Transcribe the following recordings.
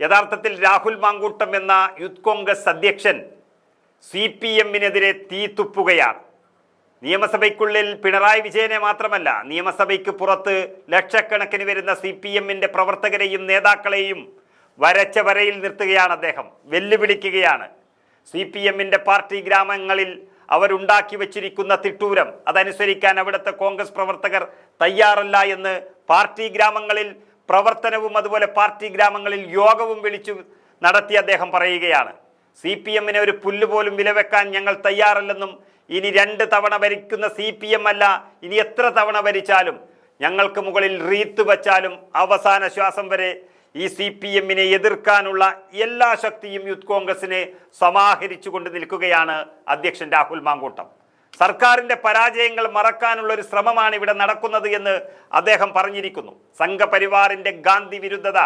യഥാർത്ഥത്തിൽ രാഹുൽ മാങ്കൂട്ടം എന്ന യൂത്ത് കോൺഗ്രസ് അധ്യക്ഷൻ സി പി എമ്മിനെതിരെ തീത്തുപ്പുകയാണ്. നിയമസഭയ്ക്കുള്ളിൽ പിണറായി വിജയനെ മാത്രമല്ല നിയമസഭയ്ക്ക് പുറത്ത് ലക്ഷക്കണക്കിന് വരുന്ന സി പി എമ്മിന്റെ പ്രവർത്തകരെയും നേതാക്കളെയും വരച്ച വരയിൽ നിർത്തുകയാണ് അദ്ദേഹം വെല്ലുവിളിക്കുകയാണ്. സി പി എമ്മിന്റെ പാർട്ടി ഗ്രാമങ്ങളിൽ അവരുണ്ടാക്കി വച്ചിരിക്കുന്ന തിട്ടൂരം അതനുസരിക്കാൻ അവിടുത്തെ കോൺഗ്രസ് പ്രവർത്തകർ തയ്യാറല്ല എന്ന് പാർട്ടി ഗ്രാമങ്ങളിൽ പ്രവർത്തനവും അതുപോലെ പാർട്ടി ഗ്രാമങ്ങളിൽ യോഗവും വിളിച്ചു നടത്തി അദ്ദേഹം പറയുകയാണ്. സി പി എമ്മിനെ ഒരു പുല്ലുപോലും വിലവെക്കാൻ ഞങ്ങൾ തയ്യാറല്ലെന്നും ഇനി രണ്ട് തവണ ഭരിക്കുന്ന സി പി എം അല്ല ഇനി എത്ര തവണ ഭരിച്ചാലും ഞങ്ങൾക്ക് മുകളിൽ റീത്ത് വച്ചാലും അവസാന ശ്വാസം വരെ ഈ സി പി എമ്മിനെ എതിർക്കാനുള്ള എല്ലാ ശക്തിയും യൂത്ത് കോൺഗ്രസിനെ സമാഹരിച്ചുകൊണ്ട് നിൽക്കുകയാണ് അധ്യക്ഷൻ രാഹുൽ മാങ്കൂട്ടം. സർക്കാരിന്റെ പരാജയങ്ങൾ മറക്കാനുള്ള ഒരു ശ്രമമാണ് ഇവിടെ നടക്കുന്നത് എന്ന് അദ്ദേഹം പറഞ്ഞിരിക്കുന്നു. സംഘപരിവാറിന്റെ ഗാന്ധി വിരുദ്ധത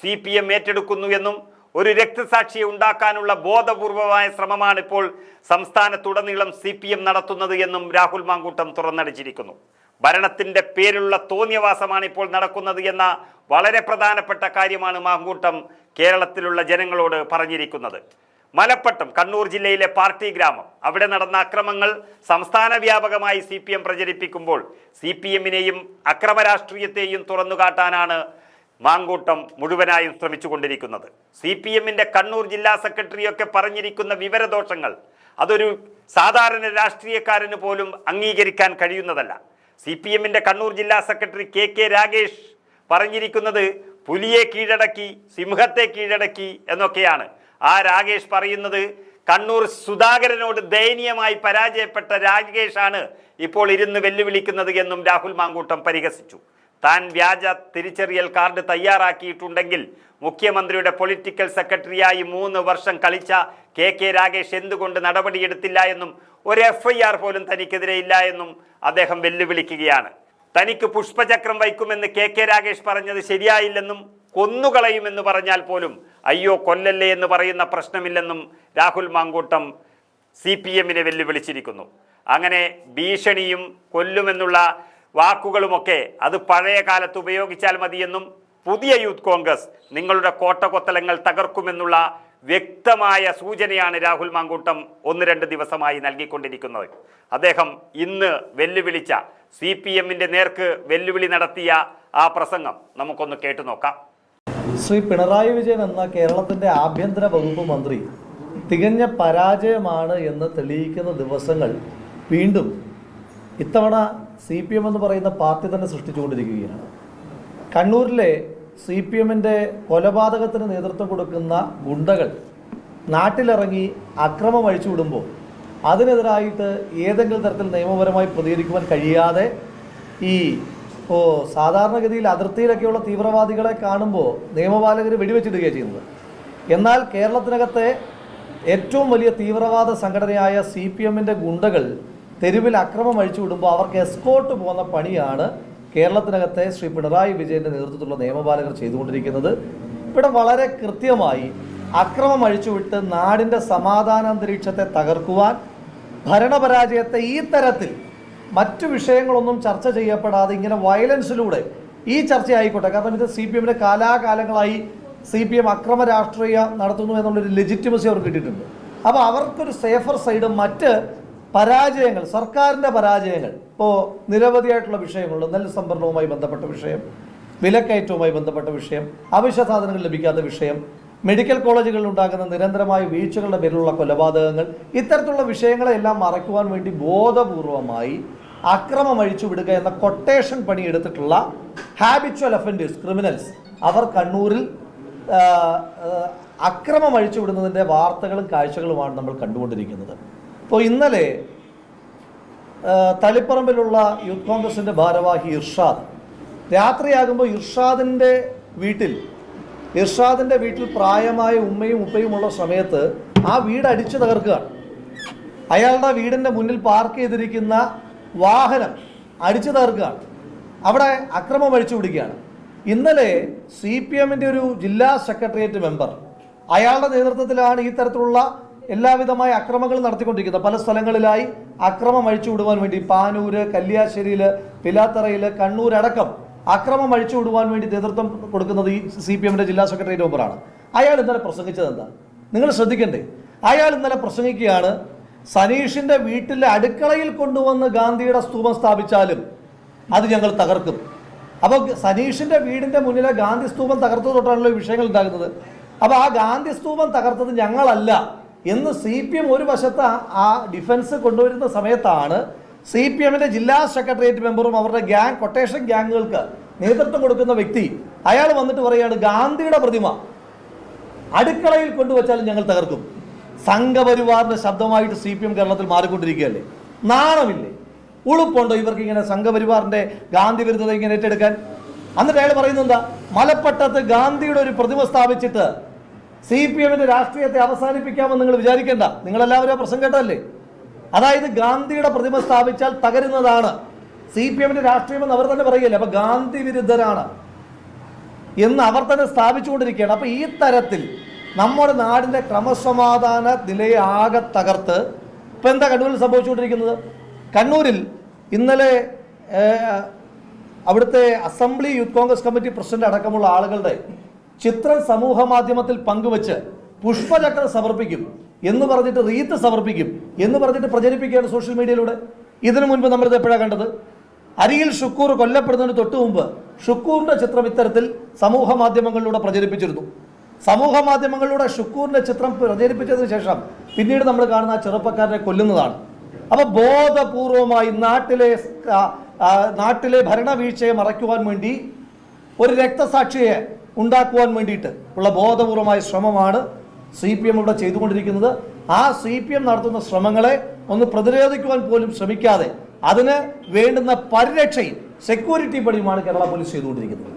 സി പി എം ഏറ്റെടുക്കുന്നു എന്നും ഒരു രക്തസാക്ഷിയെ ഉണ്ടാക്കാനുള്ള ബോധപൂർവമായ ശ്രമമാണ് ഇപ്പോൾ സംസ്ഥാനത്തുടനീളം സി പി എം നടത്തുന്നത് എന്നും രാഹുൽ മാങ്കൂട്ടം തുറന്നടിച്ചിരിക്കുന്നു. ഭരണത്തിന്റെ പേരിലുള്ള തോന്നിയവാസമാണ് ഇപ്പോൾ നടക്കുന്നത് എന്ന വളരെ പ്രധാനപ്പെട്ട കാര്യമാണ് മാങ്കൂട്ടം കേരളത്തിലുള്ള ജനങ്ങളോട് പറഞ്ഞിരിക്കുന്നത്. മലപ്പട്ടം കണ്ണൂർ ജില്ലയിലെ പാർട്ടി ഗ്രാമം. അവിടെ നടന്ന അക്രമങ്ങൾ സംസ്ഥാന വ്യാപകമായി സി പി എം പ്രചരിപ്പിക്കുമ്പോൾ സി പി എമ്മിനെയും അക്രമ രാഷ്ട്രീയത്തെയും തുറന്നുകാട്ടാനാണ് മാങ്കൂട്ടം മുഴുവനായും ശ്രമിച്ചുകൊണ്ടിരിക്കുന്നത്. സി പി എമ്മിന്റെ കണ്ണൂർ ജില്ലാ സെക്രട്ടറിയൊക്കെ പറഞ്ഞിരിക്കുന്ന വിവരദോഷങ്ങൾ അതൊരു സാധാരണ രാഷ്ട്രീയക്കാരന് പോലും അംഗീകരിക്കാൻ കഴിയുന്നതല്ല. സി പി എമ്മിന്റെ കണ്ണൂർ ജില്ലാ സെക്രട്ടറി കെ കെ രാഗേഷ് പറഞ്ഞിരിക്കുന്നത് പുലിയെ കീഴടക്കി സിംഹത്തെ കീഴടക്കി എന്നൊക്കെയാണ്. ആ രാകേഷ് പറയുന്നത് കണ്ണൂർ സുധാകരനോട് ദയനീയമായി പരാജയപ്പെട്ട രാകേഷാണ് ഇപ്പോൾ ഇരുന്ന് വെല്ലുവിളിക്കുന്നത് എന്നും രാഹുൽ മാങ്കൂട്ടം പരിഹസിച്ചു. താൻ വ്യാജ തിരിച്ചറിയൽ കാർഡ് തയ്യാറാക്കിയിട്ടുണ്ടെങ്കിൽ മുഖ്യമന്ത്രിയുടെ പൊളിറ്റിക്കൽ സെക്രട്ടറിയായി മൂന്ന് വർഷം കളിച്ച കെ കെ രാകേഷ് എന്തുകൊണ്ട് നടപടിയെടുത്തില്ല എന്നും ഒരു എഫ് ഐ ആർ പോലും തനിക്കെതിരെ ഇല്ല എന്നും അദ്ദേഹം വെല്ലുവിളിക്കുകയാണ്. തനിക്ക് പുഷ്പചക്രം വയ്ക്കുമെന്ന് കെ കെ രാകേഷ് പറഞ്ഞത് ശരിയായില്ലെന്നും കൊന്നുകളയുമെന്ന് പറഞ്ഞാൽ പോലും അയ്യോ കൊല്ലല്ലേ എന്ന് പറയുന്ന പ്രശ്നമില്ലെന്നും രാഹുൽ മാങ്കൂട്ടം സി പി എമ്മിനെ വെല്ലുവിളിച്ചിരിക്കുന്നു. അങ്ങനെ ഭീഷണിയും കൊല്ലുമെന്നുള്ള വാക്കുകളുമൊക്കെ അത് പഴയ കാലത്ത് ഉപയോഗിച്ചാൽ മതിയെന്നും പുതിയ യൂത്ത് കോൺഗ്രസ് നിങ്ങളുടെ കോട്ടകൊത്തലങ്ങൾ തകർക്കുമെന്നുള്ള വ്യക്തമായ സൂചനയാണ് രാഹുൽ മാങ്കൂട്ടം ഒന്ന് രണ്ട് ദിവസമായി നൽകിക്കൊണ്ടിരിക്കുന്നത്. അദ്ദേഹം ഇന്ന് വെല്ലുവിളിച്ച സി പി എമ്മിന്റെ നേർക്ക് വെല്ലുവിളി നടത്തിയ ആ പ്രസംഗം നമുക്കൊന്ന് കേട്ടു നോക്കാം. ശ്രീ പിണറായി വിജയൻ എന്ന കേരളത്തിന്റെ ആഭ്യന്തര വകുപ്പ് മന്ത്രി തികഞ്ഞ പരാജയമാണ് എന്ന് തെളിയിക്കുന്ന ദിവസങ്ങൾ വീണ്ടും ഇത്തവണ സി പി എം എന്ന് പറയുന്ന പാർട്ടി തന്നെ സൃഷ്ടിച്ചുകൊണ്ടിരിക്കുകയാണ്. കണ്ണൂരിലെ സി പി എമ്മിന്റെ കൊലപാതകത്തിന് നേതൃത്വം കൊടുക്കുന്ന ഗുണ്ടകൾ നാട്ടിലിറങ്ങി അക്രമം അഴിച്ചുവിടുമ്പോൾ അതിനെതിരായിട്ട് ഏതെങ്കിലും തരത്തിൽ നിയമപരമായി പ്രതികരിക്കുവാൻ കഴിയാതെ ഈ ഇപ്പോൾ സാധാരണഗതിയിൽ അതിർത്തിയിലൊക്കെയുള്ള തീവ്രവാദികളെ കാണുമ്പോൾ നിയമപാലകർ വെടിവെച്ചിടുകയാണ് ചെയ്യുന്നത്. എന്നാൽ കേരളത്തിനകത്തെ ഏറ്റവും വലിയ തീവ്രവാദ സംഘടനയായ സി പി എമ്മിന്റെ ഗുണ്ടകൾ തെരുവിൽ അക്രമം അഴിച്ചു വിടുമ്പോൾ അവർക്ക് എസ്കോട്ട് പോകുന്ന പണിയാണ് കേരളത്തിനകത്തെ ശ്രീ പിണറായി വിജയന്റെ നേതൃത്വത്തിലുള്ള നിയമപാലകർ ചെയ്തുകൊണ്ടിരിക്കുന്നത്. ഇവിടെ വളരെ കൃത്യമായി അക്രമം അഴിച്ചുവിട്ട് നാടിന്റെ സമാധാനാന്തരീക്ഷത്തെ തകർക്കുവാൻ ഭരണപരാജയത്തെ ഈ തരത്തിൽ മറ്റു വിഷയങ്ങളൊന്നും ചർച്ച ചെയ്യപ്പെടാതെ ഇങ്ങനെ വയലൻസിലൂടെ ഈ ചർച്ച ആയിക്കോട്ടെ കാരണം ഇത് സി പി എമ്മിന്റെ കാലാകാലങ്ങളായി സി പി എം അക്രമ രാഷ്ട്രീയ നടത്തുന്നു എന്നുള്ളൊരു ലെജിറ്റിമസി അവർക്ക് കിട്ടിയിട്ടുണ്ട്. അപ്പോൾ അവർക്കൊരു സേഫർ സൈഡ് മറ്റ് പരാജയങ്ങൾ സർക്കാരിന്റെ പരാജയങ്ങൾ ഇപ്പോൾ നിരവധിയായിട്ടുള്ള വിഷയങ്ങളുണ്ട്. നെല്ല് സംഭരണവുമായി ബന്ധപ്പെട്ട വിഷയം വിലക്കയറ്റവുമായി ബന്ധപ്പെട്ട വിഷയം അവശ്യ സാധനങ്ങൾ ലഭിക്കാത്ത വിഷയം മെഡിക്കൽ കോളേജുകളിൽ ഉണ്ടാകുന്ന നിരന്തരമായ വീഴ്ചകളുടെ പേരിലുള്ള കൊലപാതകങ്ങൾ ഇത്തരത്തിലുള്ള വിഷയങ്ങളെല്ലാം മറയ്ക്കുവാൻ വേണ്ടി ബോധപൂർവമായി അക്രമം അഴിച്ചുവിടുക എന്ന കൊട്ടേഷൻ പണിയെടുത്തിട്ടുള്ള ഹാബിച്വൽ അഫൻഡേഴ്സ് ക്രിമിനൽസ് അവർ കണ്ണൂരിൽ അക്രമം അഴിച്ചുവിടുന്നതിന്റെ വാർത്തകളും കാഴ്ചകളുമാണ് നമ്മൾ കണ്ടുകൊണ്ടിരിക്കുന്നത്. അപ്പോൾ ഇന്നലെ തളിപ്പറമ്പിലുള്ള യൂത്ത് കോൺഗ്രസിന്റെ ഭാരവാഹി ഇർഷാദ് രാത്രിയാകുമ്പോൾ ഇർഷാദിന്റെ വീട്ടിൽ ഇർഷാദിന്റെ വീട്ടിൽ പ്രായമായ ഉമ്മയും ഉപ്പയും ഉള്ള സമയത്ത് ആ വീട് അടിച്ചു തകർക്കുകയാണ്. അയാളുടെ വീടിന്റെ മുന്നിൽ പാർക്ക് ചെയ്തിരിക്കുന്ന വാഹനം അടിച്ചു തകർക്കുകയാണ്. അവിടെ അക്രമം അഴിച്ചു പിടിക്കുകയാണ് ഇന്നലെ സി പി എമ്മിന്റെ ഒരു ജില്ലാ സെക്രട്ടേറിയറ്റ് മെമ്പർ അയാളുടെ നേതൃത്വത്തിലാണ് ഈ തരത്തിലുള്ള എല്ലാവിധമായ അക്രമങ്ങൾ നടത്തിക്കൊണ്ടിരിക്കുന്നത്. പല സ്ഥലങ്ങളിലായി അക്രമം അഴിച്ചു വിടുവാൻ വേണ്ടി പാനൂര് കല്യാശ്ശേരിയിൽ പിലാത്തറയിൽ കണ്ണൂരടക്കം അക്രമം അഴിച്ചുവിടുവാൻ വേണ്ടി നേതൃത്വം കൊടുക്കുന്നത് ഈ സി പി എമ്മിന്റെ ജില്ലാ സെക്രട്ടറി മെമ്പറാണ് അയാൾ ഇന്നലെ പ്രസംഗിച്ചത് എന്താ? നിങ്ങൾ ശ്രദ്ധിക്കണ്ടേ? അയാൾ ഇന്നലെ പ്രസംഗിക്കുകയാണ് സനീഷിന്റെ വീട്ടിലെ അടുക്കളയിൽ കൊണ്ടുവന്ന് ഗാന്ധിയുടെ സ്തൂപം സ്ഥാപിച്ചാലും അത് ഞങ്ങൾ തകർക്കും. അപ്പോൾ സനീഷിന്റെ വീടിന്റെ മുന്നിലെ ഗാന്ധി സ്തൂപം തകർത്തത് തൊട്ടാണല്ലോ വിഷയങ്ങൾ ഉണ്ടാകുന്നത്. അപ്പോൾ ആ ഗാന്ധി സ്തൂപം തകർത്തത് ഞങ്ങളല്ല എന്ന് സി പി എം ഒരു വശത്ത് ആ ഡിഫൻസ് കൊണ്ടുവരുന്ന സമയത്താണ് സി പി എമ്മിന്റെ ജില്ലാ സെക്രട്ടേറിയറ്റ് മെമ്പറും അവരുടെ ഗ്യാങ് കൊട്ടേഷൻ ഗ്യാങ്ങുകൾക്ക് നേതൃത്വം കൊടുക്കുന്ന വ്യക്തി അയാൾ വന്നിട്ട് പറയുകയാണ് ഗാന്ധിയുടെ പ്രതിമ അടുക്കളയിൽ കൊണ്ടുവച്ചാലും ഞങ്ങൾ തകർക്കും. സംഘപരിവാറിന്റെ ശബ്ദമായിട്ട് സി പി എം കേരളത്തിൽ മാറിക്കൊണ്ടിരിക്കുകയല്ലേ? നാണമില്ലേ? ഉളുപ്പുണ്ടോ ഇവർക്ക് ഇങ്ങനെ സംഘപരിവാറിന്റെ ഗാന്ധി വിരുദ്ധത ഇങ്ങനെ ഏറ്റെടുക്കാൻ? എന്നിട്ട് അയാൾ പറയുന്നത് എന്താ? മലപ്പട്ടത്ത് ഗാന്ധിയുടെ ഒരു പ്രതിമ സ്ഥാപിച്ചിട്ട് സി പി എമ്മിന്റെ രാഷ്ട്രീയത്തെ അവസാനിപ്പിക്കാമെന്ന് നിങ്ങൾ വിചാരിക്കേണ്ട. നിങ്ങളെല്ലാവരും ആ പ്രശ്നം കേട്ടല്ലേ അതായത് ഗാന്ധിയുടെ പ്രതിമ സ്ഥാപിച്ചാൽ തകരുന്നതാണ്. സി പി എമ്മിന്റെ രാഷ്ട്രീയമെന്ന് അവർ തന്നെ പറയല്ലേ അപ്പൊ ഗാന്ധി വിരുദ്ധരാണ്. എന്ന് അവർ തന്നെ സ്ഥാപിച്ചുകൊണ്ടിരിക്കുകയാണ്. അപ്പൊ ഈ തരത്തിൽ നമ്മുടെ നാടിന്റെ ക്രമസമാധാന നിലയെ ആകെ തകർത്ത് ഇപ്പൊ എന്താ കണ്ണൂരിൽ സംഭവിച്ചുകൊണ്ടിരിക്കുന്നത്? കണ്ണൂരിൽ ഇന്നലെ അവിടുത്തെ assembly youth congress committee president അടക്കമുള്ള ആളുകളുടെ ചിത്രം സമൂഹ മാധ്യമത്തിൽ പങ്കുവച്ച് പുഷ്പചക്രം സമർപ്പിക്കും. എന്ന് പറഞ്ഞിട്ട് റീത്ത് സമർപ്പിക്കും എന്ന് പറഞ്ഞിട്ട് പ്രചരിപ്പിക്കുകയാണ് സോഷ്യൽ മീഡിയയിലൂടെ. ഇതിനു മുൻപ് നമ്മളിത് എപ്പോഴാണ് കണ്ടത്? അരിയിൽ ഷുക്കൂർ കൊല്ലപ്പെടുന്നതിന് തൊട്ടു മുമ്പ് ഷുക്കൂറിന്റെ ചിത്രം ഇത്തരത്തിൽ സമൂഹ മാധ്യമങ്ങളിലൂടെ പ്രചരിപ്പിച്ചിരുന്നു. സമൂഹ മാധ്യമങ്ങളിലൂടെ ഷുക്കൂറിന്റെ ചിത്രം പ്രചരിപ്പിച്ചതിന് ശേഷം പിന്നീട് നമ്മൾ കാണുന്ന ചെറുപ്പക്കാരനെ കൊല്ലുന്നതാണ്. അപ്പോൾ ബോധപൂർവമായി നാട്ടിലെ നാട്ടിലെ ഭരണവീഴ്ചയെ മറയ്ക്കുവാൻ വേണ്ടി ഒരു രക്തസാക്ഷിയെ ഉണ്ടാക്കുവാൻ വേണ്ടിയിട്ട് ഉള്ള ബോധപൂർവമായ ശ്രമമാണ് സി പി എം ഇവിടെ ചെയ്തുകൊണ്ടിരിക്കുന്നത്. ആ സി പി എം നടത്തുന്ന ശ്രമങ്ങളെ ഒന്ന് പ്രതിരോധിക്കുവാൻ പോലും ശ്രമിക്കാതെ അതിന് വേണ്ടുന്ന പരിരക്ഷയും സെക്യൂരിറ്റി പണിയുമാണ് കേരള പോലീസ് ചെയ്തുകൊണ്ടിരിക്കുന്നത്.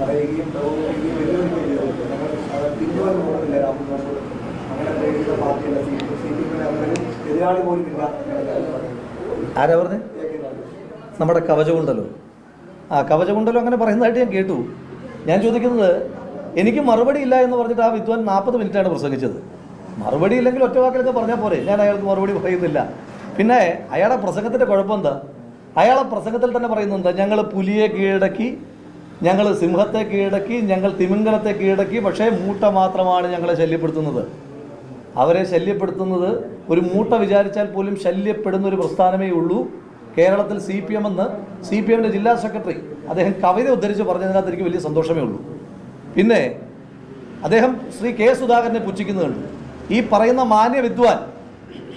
പറയുകയും പ്രകോപിപ്പിക്കുകയും വെല്ലുവിളിക്കുകയും ചെയ്തു ഞങ്ങൾ പോകുന്നില്ല രാഹുൽ ബാബു അങ്ങനെ പ്രേരിത പാർട്ടിയല്ല സി പി സി പി എമ്മിന് അവരൊരു എതിരാളി പോലും ഇല്ല എന്നാണ് ഞാൻ പറയുന്നത് ആരാ പറഞ്ഞേ? നമ്മുടെ കവചമുണ്ടല്ലോ ആ കവചമുണ്ടല്ലോ അങ്ങനെ പറയുന്നതായിട്ട് ഞാൻ കേട്ടു. ഞാൻ ചോദിക്കുന്നത് എനിക്ക് മറുപടി ഇല്ല എന്ന് പറഞ്ഞിട്ട് ആ വിദ്വാൻ നാൽപ്പത് മിനിറ്റാണ് പ്രസംഗിച്ചത്. മറുപടി ഇല്ലെങ്കിൽ ഒറ്റ വാക്കിലൊക്കെ പറഞ്ഞാൽ പോരെ. ഞാൻ അയാൾക്ക് മറുപടി പറയുന്നില്ല. പിന്നെ അയാളെ പ്രസംഗത്തിന്റെ കുഴപ്പം എന്താ? അയാളെ പ്രസംഗത്തിൽ തന്നെ പറയുന്നുണ്ട് ഞങ്ങൾ പുലിയെ കീഴടക്കി ഞങ്ങൾ സിംഹത്തെ കീഴടക്കി ഞങ്ങൾ തിമിംഗലത്തെ കീഴടക്കി പക്ഷേ മൂട്ട മാത്രമാണ് ഞങ്ങളെ ശല്യപ്പെടുത്തുന്നത്. അവരെ ശല്യപ്പെടുത്തുന്നത് ഒരു മൂട്ട വിചാരിച്ചാൽ പോലും ശല്യപ്പെടുന്ന ഒരു പ്രസ്ഥാനമേ ഉള്ളൂ. കേരളത്തിൽ സി പി എം എന്ന് സി പി എമ്മിന്റെ ജില്ലാ സെക്രട്ടറി അദ്ദേഹം കവിത ഉദ്ധരിച്ച് പറഞ്ഞതിനകത്ത് എനിക്ക് വലിയ സന്തോഷമേ ഉള്ളൂ. പിന്നെ അദ്ദേഹം ശ്രീ കെ സുധാകരനെ പുച്ഛിക്കുന്നുണ്ട്. ഈ പറയുന്ന മാന്യ വിദ്വാൻ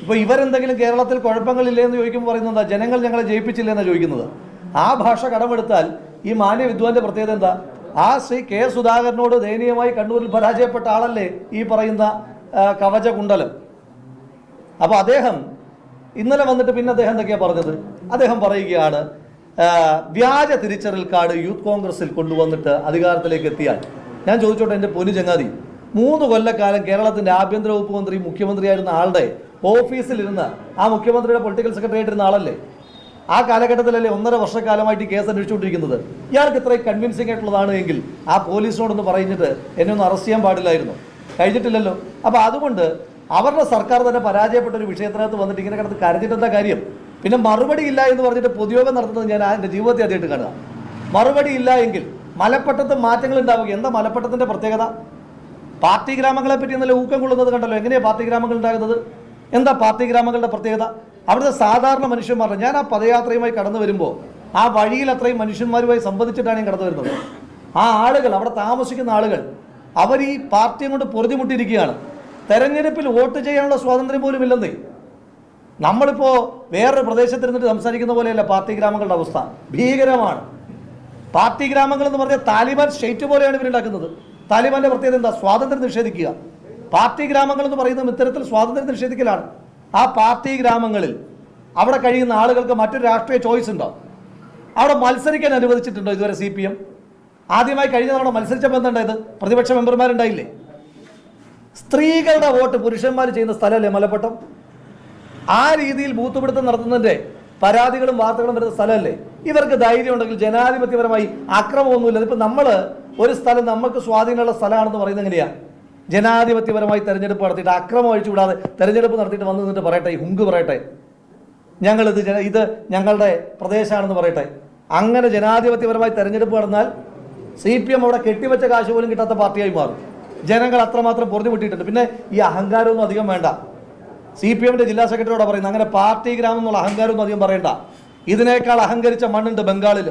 ഇപ്പോൾ ഇവരെന്തെങ്കിലും കേരളത്തിൽ കുഴപ്പങ്ങളില്ലേ എന്ന് ചോദിക്കുമ്പോൾ പറയുന്നത് എന്താ? ജനങ്ങൾ ഞങ്ങളെ ജയിപ്പിച്ചില്ല എന്നാണ് ചോദിക്കുന്നത്? ആ ഭാഷ കടമെടുത്താൽ ഈ മാന്യ വിദ്വാന്റെ പ്രത്യേകത എന്താ? ആ ശ്രീ കെ സുധാകരനോട് ദയനീയമായി കണ്ണൂരിൽ പരാജയപ്പെട്ട ആളല്ലേ ഈ പറയുന്ന കവചകുണ്ടലം. അപ്പോൾ അദ്ദേഹം ഇന്നലെ വന്നിട്ട് പിന്നെ അദ്ദേഹം എന്തൊക്കെയാ പറഞ്ഞത്? അദ്ദേഹം പറയുകയാണ് വ്യാജ തിരിച്ചറിയൽ കാർഡ് യൂത്ത് കോൺഗ്രസിൽ കൊണ്ടുവന്നിട്ട് അധികാരത്തിലേക്ക് എത്തിയാൽ. ഞാൻ ചോദിച്ചോട്ടെ എന്റെ പൊന്നു ചങ്ങാതി മൂന്ന് കൊല്ലക്കാലം കേരളത്തിന്റെ ആഭ്യന്തര വകുപ്പ് മന്ത്രി മുഖ്യമന്ത്രിയായിരുന്ന ആളുടെ ഓഫീസിലിരുന്ന് ആ മുഖ്യമന്ത്രിയുടെ പൊളിറ്റിക്കൽ സെക്രട്ടറി ആയിട്ടിരുന്ന ആളല്ലേ? ആ കാലഘട്ടത്തിലല്ലേ ഒന്നര വർഷക്കാലമായിട്ട് കേസ് അന്വേഷിച്ചുകൊണ്ടിരിക്കുന്നത്. ഇയാൾക്ക് ഇത്രയും കൺവിൻസിംഗ് ആയിട്ടുള്ളതാണ് എങ്കിൽ ആ പോലീസിനോടൊന്ന് പറഞ്ഞിട്ട് എന്നെ ഒന്ന് അറസ്റ്റ് ചെയ്യാൻ പാടില്ലായിരുന്നു. കഴിഞ്ഞിട്ടില്ലല്ലോ. അപ്പോൾ അതുകൊണ്ട് അവരുടെ സർക്കാർ തന്നെ പരാജയപ്പെട്ട ഒരു വിഷയത്തിനകത്ത് വന്നിട്ട് ഇങ്ങനെ കിടന്ന് കരഞ്ഞിട്ട് എന്താ കാര്യം? പിന്നെ മറുപടി ഇല്ല എന്ന് പറഞ്ഞിട്ട് പൊതുയോഗം നടത്തുന്നത് ഞാൻ എന്റെ ജീവിതത്തിൽ ആദ്യമായിട്ട് കാണുക. മറുപടി ഇല്ല എങ്കിൽ മലപ്പട്ടത്ത് മാറ്റങ്ങൾ ഉണ്ടാവുക. എന്താ മലപ്പട്ടത്തിന്റെ പ്രത്യേകത? പാർട്ടി ഗ്രാമങ്ങളെ പറ്റി നല്ല ഊക്കം കൊള്ളുന്നത് കണ്ടല്ലോ. എങ്ങനെയാ പാർട്ടി ഗ്രാമങ്ങൾ ഉണ്ടാകുന്നത്? എന്താ പാർട്ടി ഗ്രാമങ്ങളുടെ പ്രത്യേകത? അവിടുത്തെ സാധാരണ മനുഷ്യന്മാർ ഞാൻ ആ പദയാത്രയുമായി കടന്നു വരുമ്പോൾ ആ വഴിയിൽ അത്രയും മനുഷ്യന്മാരുമായി സംബന്ധിച്ചിട്ടാണ് ഞാൻ കടന്നു വരുന്നത്. ആ ആളുകൾ അവിടെ താമസിക്കുന്ന ആളുകൾ അവർ ഈ പാർട്ടിയും കൊണ്ട് പൊറുതിമുട്ടിയിരിക്കുകയാണ്. തെരഞ്ഞെടുപ്പിൽ വോട്ട് ചെയ്യാനുള്ള സ്വാതന്ത്ര്യം പോലും ഇല്ലെന്നേ. നമ്മളിപ്പോൾ വേറൊരു പ്രദേശത്തിരുന്നിട്ട് സംസാരിക്കുന്ന പോലെയല്ല പാർട്ടി ഗ്രാമങ്ങളുടെ അവസ്ഥ. ഭീകരമാണ്. പാർട്ടി ഗ്രാമങ്ങൾ എന്ന് പറഞ്ഞാൽ താലിബാൻ സ്റ്റേറ്റ് പോലെയാണ് ഇവരുണ്ടാക്കുന്നത് താലിബാന്റെ പ്രത്യേകത എന്താ? സ്വാതന്ത്ര്യം നിഷേധിക്കുക. പാർട്ടി ഗ്രാമങ്ങൾ എന്ന് പറയുന്നത് ഇത്തരത്തിൽ സ്വാതന്ത്ര്യം നിഷേധിക്കലാണ്. ആ പാർട്ടി ഗ്രാമങ്ങളിൽ അവിടെ കഴിയുന്ന ആളുകൾക്ക് മറ്റൊരു രാഷ്ട്രീയ ചോയ്സ് ഉണ്ടോ? അവിടെ മത്സരിക്കാൻ അനുവദിച്ചിട്ടുണ്ടോ ഇതുവരെ സി പി എം? ആദ്യമായി കഴിഞ്ഞ തവണ മത്സരിച്ചപ്പോൾ എന്തുണ്ടായത് പ്രതിപക്ഷ മെമ്പർമാരുണ്ടായില്ലേ? സ്ത്രീകളുടെ വോട്ട് പുരുഷന്മാർ ചെയ്യുന്ന സ്ഥലമല്ലേ മലപ്പട്ടം? ആ രീതിയിൽ ബൂത്ത് പിടുത്തം നടത്തുന്നതിന്റെ പരാതികളും വാർത്തകളും വരുന്ന സ്ഥലമല്ലേ? ഇവർക്ക് ധൈര്യം ഉണ്ടെങ്കിൽ ജനാധിപത്യപരമായി അക്രമമൊന്നുമില്ല. ഇപ്പൊ നമ്മൾ ഒരു സ്ഥലം നമുക്ക് സ്വാധീനമുള്ള സ്ഥലമാണെന്ന് പറയുന്നത് എങ്ങനെയാ? ജനാധിപത്യപരമായി തെരഞ്ഞെടുപ്പ് നടത്തിയിട്ട് അക്രമം അഴിച്ചു വിടാതെ തെരഞ്ഞെടുപ്പ് നടത്തിയിട്ട് വന്നു നിന്നിട്ട് പറയട്ടെ ഹുങ്ക് പറയട്ടെ. ഞങ്ങളിത് ജന ഇത് ഞങ്ങളുടെ പ്രദേശമാണെന്ന് പറയട്ടെ. അങ്ങനെ ജനാധിപത്യപരമായി തെരഞ്ഞെടുപ്പ് നടന്നാൽ സി പി എം അവിടെ കെട്ടിവെച്ച കാശ് പോലും കിട്ടാത്ത പാർട്ടിയായി മാറും. ജനങ്ങൾ അത്രമാത്രം പൊറുതി വിട്ടിട്ടുണ്ട് പിന്നെ ഈ അഹങ്കാരമൊന്നും അധികം വേണ്ട. സി പി എമ്മിന്റെ ജില്ലാ സെക്രട്ടറിയോട് പറയുന്നത്. അങ്ങനെ പാർട്ടി ഗ്രാമം എന്നുള്ള അഹങ്കാരമൊന്നും അധികം പറയണ്ട. ഇതിനേക്കാൾ അഹങ്കരിച്ച മണ്ണുണ്ട് ബംഗാളിൽ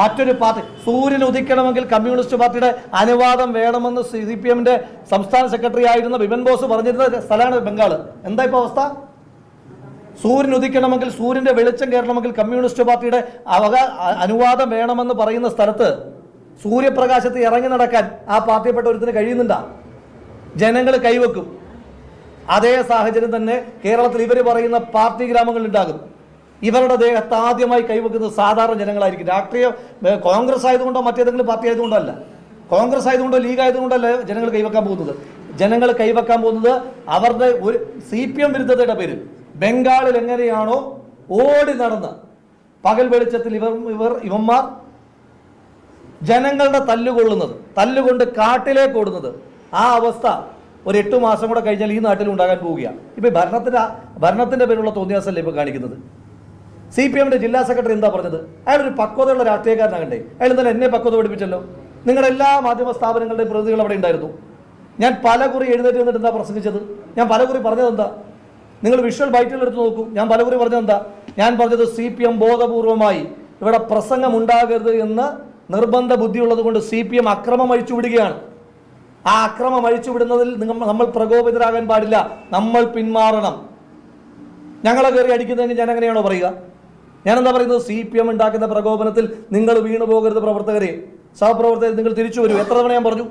മറ്റൊരു പാർട്ടി സൂര്യൻ ഉദിക്കണമെങ്കിൽ കമ്മ്യൂണിസ്റ്റ് പാർട്ടിയുടെ അനുവാദം വേണമെന്ന് സി സംസ്ഥാന സെക്രട്ടറി ആയിരുന്ന ബിമൻ ബോസ് പറഞ്ഞിരുന്ന സ്ഥലമാണ് ബംഗാൾ എന്താ ഇപ്പോൾ അവസ്ഥ? സൂര്യൻ ഉദിക്കണമെങ്കിൽ സൂര്യന്റെ വെളിച്ചം കയറണമെങ്കിൽ കമ്മ്യൂണിസ്റ്റ് പാർട്ടിയുടെ അവകാ അനുവാദം വേണമെന്ന് പറയുന്ന സ്ഥലത്ത് സൂര്യപ്രകാശത്ത് ഇറങ്ങി നടക്കാൻ ആ പാർട്ടിയെപ്പെട്ട ഒരുത്തിന് കഴിയുന്നുണ്ടാ? ജനങ്ങൾ കൈവെക്കും. അതേ സാഹചര്യം തന്നെ കേരളത്തിൽ ഇവർ പറയുന്ന പാർട്ടി ഗ്രാമങ്ങളുണ്ടാകും ഇവരുടെ ദേഹത്ത് ആദ്യമായി കൈവെക്കുന്നത് സാധാരണ ജനങ്ങളായിരിക്കും. രാഷ്ട്രീയ കോൺഗ്രസ് ആയതുകൊണ്ടോ മറ്റേതെങ്കിലും പാർട്ടി ആയതുകൊണ്ടല്ല. കോൺഗ്രസ് ആയതുകൊണ്ടോ ലീഗ് ആയതുകൊണ്ടല്ല ജനങ്ങൾ കൈവെക്കാൻ പോകുന്നത്. ജനങ്ങൾ കൈവെക്കാൻ പോകുന്നത് അവരുടെ ഒരു സി പി എം വിരുദ്ധതയുടെ പേരിൽ. ബംഗാളിൽ എങ്ങനെയാണോ ഓടി നടന്ന് പകൽ വെളിച്ചത്തിൽ ഇവർ ഇവർ ഇവന്മാർ ജനങ്ങളുടെ തല്ലുകൊള്ളുന്നത് തല്ലുകൊണ്ട് കാട്ടിലേക്ക് ഓടുന്നത്. ആ അവസ്ഥ ഒരു എട്ട് മാസം കൂടെ കഴിഞ്ഞാൽ ഈ നാട്ടിൽ ഉണ്ടാകാൻ പോവുകയാണ്. ഇപ്പൊ ഭരണത്തിന്റെ ഭരണത്തിന്റെ പേരുള്ള തോന്നിയാസല്ലേ ഇപ്പൊ കാണിക്കുന്നത്? സി പി എമ്മിന്റെ ജില്ലാ സെക്രട്ടറി എന്താ പറഞ്ഞത്? അയാൾ ഒരു പക്വതയുള്ള രാഷ്ട്രീയക്കാരനാകണ്ടേ? അയാൾ ഇന്നലെ എന്നെ പക്വത പഠിപ്പിച്ചല്ലോ. നിങ്ങളുടെ എല്ലാ മാധ്യമ സ്ഥാപനങ്ങളുടെയും പ്രതിനിധികൾ അവിടെ ഉണ്ടായിരുന്നു. ഞാൻ പല കുറി എഴുന്നേറ്റ് നിന്നിട്ട് എന്താ പ്രസംഗിച്ചത്? ഞാൻ പല കുറി പറഞ്ഞത് എന്താ നിങ്ങൾ വിഷ്വൽ ബൈറ്റിൽ എടുത്ത് നോക്കൂ. ഞാൻ പല കുറി പറഞ്ഞത് എന്താ ഞാൻ പറഞ്ഞത് സി പി എം ബോധപൂർവമായി ഇവിടെ പ്രസംഗം ഉണ്ടാകരുത് എന്ന് നിർബന്ധ ബുദ്ധിയുള്ളത് കൊണ്ട് സി പി എം അക്രമം അഴിച്ചു വിടുകയാണ്. ആ അക്രമം അഴിച്ചു വിടുന്നതിൽ നമ്മൾ പ്രകോപിതരാകാൻ പാടില്ല. നമ്മൾ പിന്മാറണം. ഞങ്ങളെ കയറി അടിക്കുന്നതിന് ഞാൻ എങ്ങനെയാണോ പറയുക? ഞാൻ എന്താ പറയുന്നത്? സി പി എം ഉണ്ടാക്കുന്ന പ്രകോപനത്തിൽ നിങ്ങൾ വീണു പോകരുത് പ്രവർത്തകരെ. സഹപ്രവർത്തകർ നിങ്ങൾ തിരിച്ചു വരൂ. എത്ര തവണ ഞാൻ പറഞ്ഞു?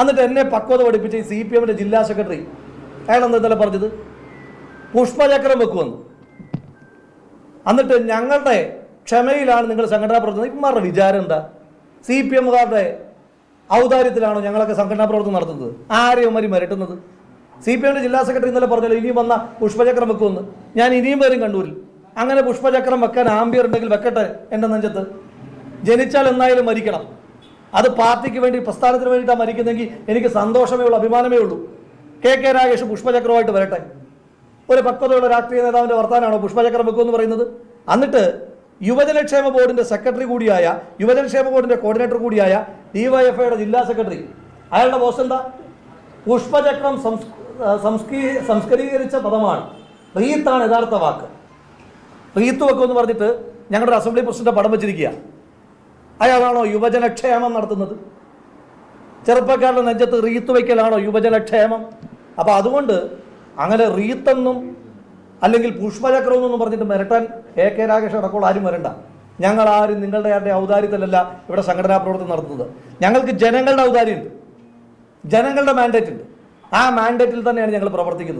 എന്നിട്ട് എന്നെ പക്വത പഠിപ്പിച്ച സി പി എമ്മിന്റെ ജില്ലാ സെക്രട്ടറി. അയാൾ എന്താ ഇന്നലെ പറഞ്ഞത്? പുഷ്പചക്രം വെക്കുമെന്ന്. എന്നിട്ട് ഞങ്ങളുടെ ക്ഷമയിലാണ് നിങ്ങൾ സംഘടനാ പ്രവർത്തനം. ഇമാരുടെ വിചാരം എന്താ? സി പി എമ്മുകാരുടെ ഔദാര്യത്തിലാണോ ഞങ്ങളൊക്കെ സംഘടനാ പ്രവർത്തനം നടത്തുന്നത്? ആരെയും മരി മരട്ടുന്നത്? സി പി എമ്മിന്റെ ജില്ലാ സെക്രട്ടറി ഇന്നലെ പറഞ്ഞല്ലോ ഇനിയും വന്ന പുഷ്പചക്രം വെക്കുമെന്ന്. ഞാൻ ഇനിയും വരും കണ്ണൂരിൽ. അങ്ങനെ പുഷ്പചക്രം വെക്കാൻ ആംബിയർ ഉണ്ടെങ്കിൽ വെക്കട്ടെ എന്റെ നെഞ്ചത്ത്. ജനിച്ചാൽ എന്നായാലും മരിക്കണം. അത് പാർട്ടിക്ക് വേണ്ടി പ്രസ്ഥാനത്തിന് വേണ്ടിയിട്ടാണ് മരിക്കുന്നെങ്കിൽ എനിക്ക് സന്തോഷമേ ഉള്ളൂ അഭിമാനമേ ഉള്ളൂ. കെ കെ രാഗേഷ് പുഷ്പചക്രമായിട്ട് വരട്ടെ. ഒരു പക്വതയുള്ള രാഷ്ട്രീയ നേതാവിന്റെ വർത്താനാണോ പുഷ്പചക്രം വെക്കുമെന്ന് പറയുന്നത്? എന്നിട്ട് യുവജനക്ഷേമ ബോർഡിന്റെ സെക്രട്ടറി കൂടിയായ യുവജനക്ഷേമ ബോർഡിന്റെ കോർഡിനേറ്റർ കൂടിയായ ഡിവൈഎഫ്ഐയുടെ ജില്ലാ സെക്രട്ടറി അയാളുടെ പോസ്റ്റ് എന്താ? പുഷ്പചക്രം സംസ്കീ സംസ്കരീകരിച്ച പദമാണ്. റീത്താണ് യഥാർത്ഥ വാക്ക്. റീത്ത് വെക്കുമെന്ന് പറഞ്ഞിട്ട് ഞങ്ങളുടെ അസംബ്ലി പ്രസിഡന്റ് പടം വെച്ചിരിക്കുക. അയാളാണോ യുവജനക്ഷേമം നടത്തുന്നത്? ചെറുപ്പക്കാരുടെ നെഞ്ചത്ത് റീത്ത് വയ്ക്കലാണോ യുവജനക്ഷേമം? അപ്പോൾ അതുകൊണ്ട് അങ്ങനെ റീത്തെന്നും അല്ലെങ്കിൽ പുഷ്പചക്രം എന്നും പറഞ്ഞിട്ട് മിരട്ടാൻ എ കെ രാകേഷ് അടക്കമുള്ള ആരും വരണ്ട. ഞങ്ങൾ ആരും നിങ്ങളുടെ ആരുടെ ഔദാര്യത്തിലല്ല ഇവിടെ സംഘടനാ പ്രവർത്തനം നടത്തുന്നത്. ഞങ്ങൾക്ക് ജനങ്ങളുടെ ഔദാര്യമുണ്ട്. ജനങ്ങളുടെ മാൻഡേറ്റ് ഉണ്ട്. ആ മാൻഡേറ്റിൽ തന്നെയാണ് ഞങ്ങൾ പ്രവർത്തിക്കുന്നത്.